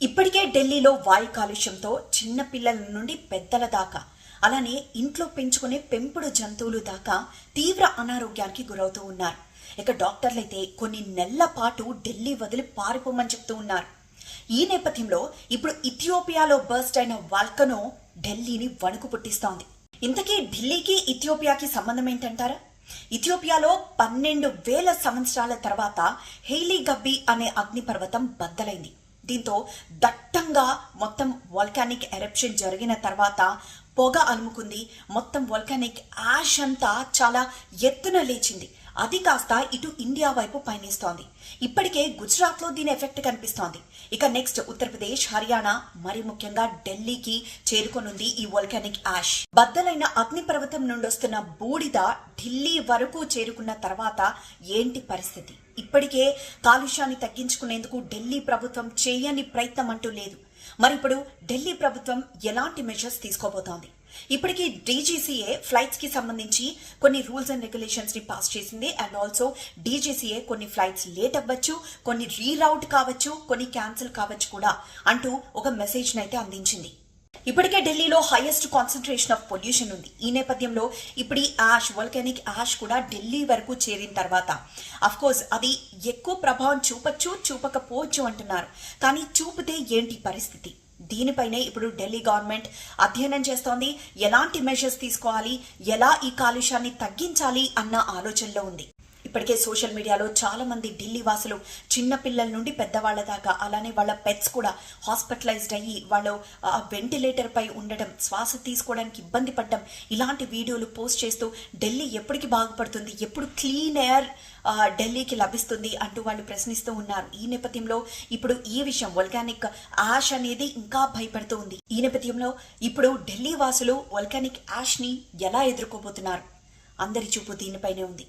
ఇప్పటికే ఢిల్లీలో వాయు కాలుష్యంతో చిన్న పిల్లల నుండి పెద్దల దాకా అలానే ఇంట్లో పెంచుకునే పెంపుడు జంతువులు దాకా తీవ్ర అనారోగ్యానికి గురవుతూ ఉన్నారు. ఇక డాక్టర్లైతే కొన్ని నెలల పాటు ఢిల్లీ వదిలి పారిపోమని చెప్తూ ఉన్నారు. ఈ నేపథ్యంలో ఇప్పుడు ఇథియోపియాలో బర్స్ట్ అయిన వాల్కనో ఢిల్లీని వణుకు పుట్టిస్తోంది. ఇంతకీ ఢిల్లీకి ఇథియోపియాకి సంబంధం ఏంటంటారా? ఇథియోపియాలో పన్నెండు వేల సంవత్సరాల తర్వాత హెయిలీ గబ్బి అనే అగ్నిపర్వతం బద్దలైంది. దీంతో దట్టంగా మొత్తం వాల్కానిక్ ఎరప్షన్ జరిగిన తర్వాత పొగ అలుముకుంది. మొత్తం వాల్కానిక్ యాష్ అంతా చాలా ఎత్తున లేచింది. అది కాస్త ఇటు ఇండియా వైపు పయనిస్తోంది. ఇప్పటికే గుజరాత్లో దీని ఎఫెక్ట్ కనిపిస్తోంది. ఇక నెక్స్ట్ ఉత్తరప్రదేశ్ హర్యానా మరి ముఖ్యంగా ఢిల్లీకి చేరుకొనుంది ఈ వోల్కానిక్ యాష్ బద్దలైన అగ్నిపర్వతం నుండి వస్తున్న బూడిద ఢిల్లీ వరకు చేరుకున్న తర్వాత ఏంటి పరిస్థితి? ఇప్పటికే కాలుష్యాన్ని తగ్గించుకునేందుకు ఢిల్లీ ప్రభుత్వం చేయని ప్రయత్నం అంటూ లేదు. మరి ఇప్పుడు ఢిల్లీ ప్రభుత్వం ఎలాంటి మెజర్స్ తీసుకోబోతోంది? ఇప్పటికీ డీజీసీఏ ఫ్లైట్స్కి సంబంధించి కొన్ని రూల్స్ అండ్ రెగ్యులేషన్స్ని పాస్ చేసింది. అండ్ ఆల్సో డీజీసీఏ కొన్ని ఫ్లైట్స్ లేట్ అవ్వచ్చు కొన్ని రీరౌట్ కావచ్చు కొన్ని క్యాన్సిల్ కావచ్చు కూడా అంటూ ఒక మెసేజ్ అయితే అందించింది. ఇప్పటికే ఢిల్లీలో హైయెస్ట్ కాన్సన్ట్రేషన్ ఆఫ్ పొల్యూషన్ ఉంది. ఈ నేపథ్యంలో ఇప్పుడు ఈ యాష్ వల్కెనిక్ యాష్ కూడా ఢిల్లీ వరకు చేరిన తర్వాత కోర్స్ అది ఎక్కువ ప్రభావం చూపచ్చు చూపకపోవచ్చు అంటున్నారు. కానీ చూపితే ఏంటి పరిస్థితి? దీనిపైనే ఇప్పుడు ఢిల్లీ గవర్నమెంట్ అధ్యయనం చేస్తోంది. ఎలాంటి మెషర్స్ తీసుకోవాలి? ఎలా ఈ కాలుష్యాన్ని తగ్గించాలి? అన్న ఆలోచనలో ఉంది. ఇప్పటికే సోషల్ మీడియాలో చాలా మంది ఢిల్లీ వాసులు చిన్నపిల్లల నుండి పెద్దవాళ్ళ దాకా అలానే వాళ్ళ పెట్స్ కూడా హాస్పిటలైజ్డ్ అయ్యి వాళ్ళు వెంటిలేటర్ పై ఉండడం శ్వాస తీసుకోవడానికి ఇబ్బంది పడడం ఇలాంటి వీడియోలు పోస్ట్ చేస్తూ ఢిల్లీ ఎప్పటికి బాగుపడుతుంది ఎప్పుడు క్లీన్ ఎయిర్ ఢిల్లీకి లభిస్తుంది అంటూ వాళ్ళు ప్రశ్నిస్తూ ఉన్నారు. ఈ నేపథ్యంలో ఇప్పుడు ఈ విషయం వల్కానిక్ యాష్ అనేది ఇంకా భయపడుతూ ఉంది. ఈ నేపథ్యంలో ఇప్పుడు ఢిల్లీ వాసులు వల్కానిక్ యాష్ని ఎలా ఎదుర్కోబోతున్నారు? అందరి చూపు దీనిపైనే ఉంది.